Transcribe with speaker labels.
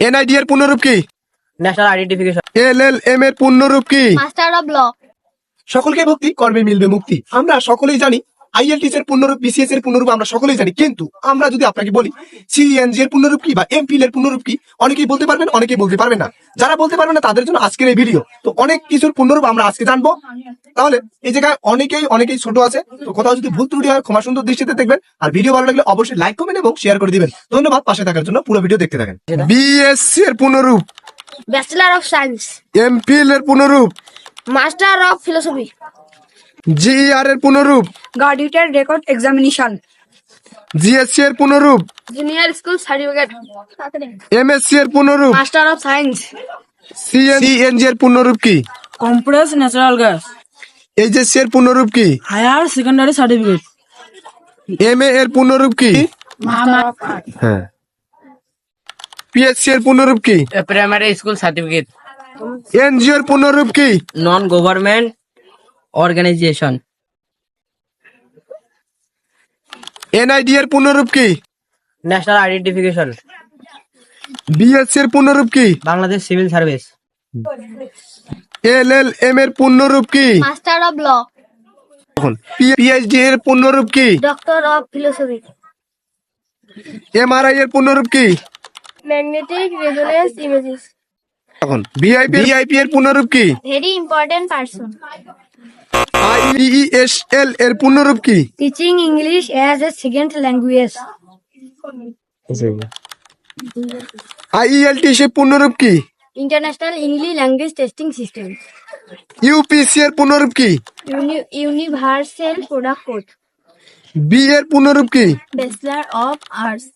Speaker 1: NID এর পূর্ণরূপ কি?
Speaker 2: National identification
Speaker 1: LLM L M এর পূর্ণরূপ কি?
Speaker 3: মাস্টার অফ ল
Speaker 1: সকলকে ভক্তি কর্মে মিলবে মুক্তি। আমরা সকলেই জানি আইএলটিস এর পূর্ণরূপ বিসিএস এর পূর্ণরূপ আমরা সকলেই জানি। কিন্তু আমরা যদি আপনাকে বলি সিএনজি এর পূর্ণরূপ কি বা এমপিএল এর পূর্ণরূপ কি অনেকেই বলতে পারবেন অনেকেই বলতে পারবেন না। যারা বলতে পারবেন না তাদের জন্য আজকের এই ভিডিও। তো অনেক কিছুর পূর্ণরূপ আমরা আজকে জানব। তাহলে এই জায়গায় অনেকেই অনেকেই ছোট আছে তো কোথাও যদি ভুল ত্রুটি হয় ক্ষমা সুন্দর দৃষ্টিতে দেখবেন। আর ভিডিও ভালো লাগলে অবশ্যই লাইক কমেন্ট এবং শেয়ার করে দিবেন। ধন্যবাদ পাশে থাকার জন্য পুরো ভিডিও দেখতে থাকেন। বিএসসি এর পূর্ণরূপ।
Speaker 3: ব্যাচেলার অফ সায়েন্স
Speaker 1: এমপিএল এর পূর্ণরূপ।
Speaker 3: মাস্টার অফ ফিলোসফি
Speaker 1: জিআর এর পূর্ণরূপ।
Speaker 4: graduated record examination
Speaker 1: জিএসসি এর পূর্ণরূপ।
Speaker 3: জুনিয়র স্কুল সার্টিফিকেট
Speaker 1: এমএসসি এর পূর্ণরূপ।
Speaker 3: মাস্টার অফ সায়েন্স
Speaker 1: সিএনজি এর পূর্ণরূপ কি?
Speaker 4: Compressed natural gas
Speaker 1: এইচএসসি এর পূর্ণরূপ কি?
Speaker 4: Higher secondary certificate
Speaker 1: এমএ এর পূর্ণরূপ কি? হ্যাঁ। পিএসসি এর পূর্ণরূপ কি?
Speaker 2: প্রাইমারি স্কুল সার্টিফিকেট
Speaker 1: এনজিও এর পূর্ণরূপ কি?
Speaker 2: Non government organisation.
Speaker 1: এনআইডি এর পূর্ণরূপ কি?
Speaker 2: National identification.
Speaker 1: বিএসসি এর পূর্ণরূপ কি?
Speaker 2: Bangladesh civil service.
Speaker 1: L L M এর পূর্ণরূপ কি?
Speaker 3: মাস্টার অফ ল
Speaker 1: পিএইচডি এর পূর্ণরূপ কি?
Speaker 3: ডক্টর অফ ফিলোসফি
Speaker 1: এমআরআই এর পূর্ণরূপ কি?
Speaker 3: ম্যাগনেটিক রেজোনেন্স ইমেজেস
Speaker 1: এখন? ভিআইপি ভিআইপি এর পূর্ণরূপ কি?
Speaker 3: ভেরি ইম্পর্টেন্ট পারসন
Speaker 1: আইইএসএল এর পূর্ণরূপ কি?
Speaker 3: Teaching English as a second language
Speaker 1: IELT এর পূর্ণরূপ কি?
Speaker 3: International English language testing system
Speaker 1: UPC এর পূর্ণরূপ কি?
Speaker 3: ইউনিভার্সাল প্রোডাক্ট কোড
Speaker 1: বি এর পূর্ণরূপ কি?
Speaker 3: Bachelor of arts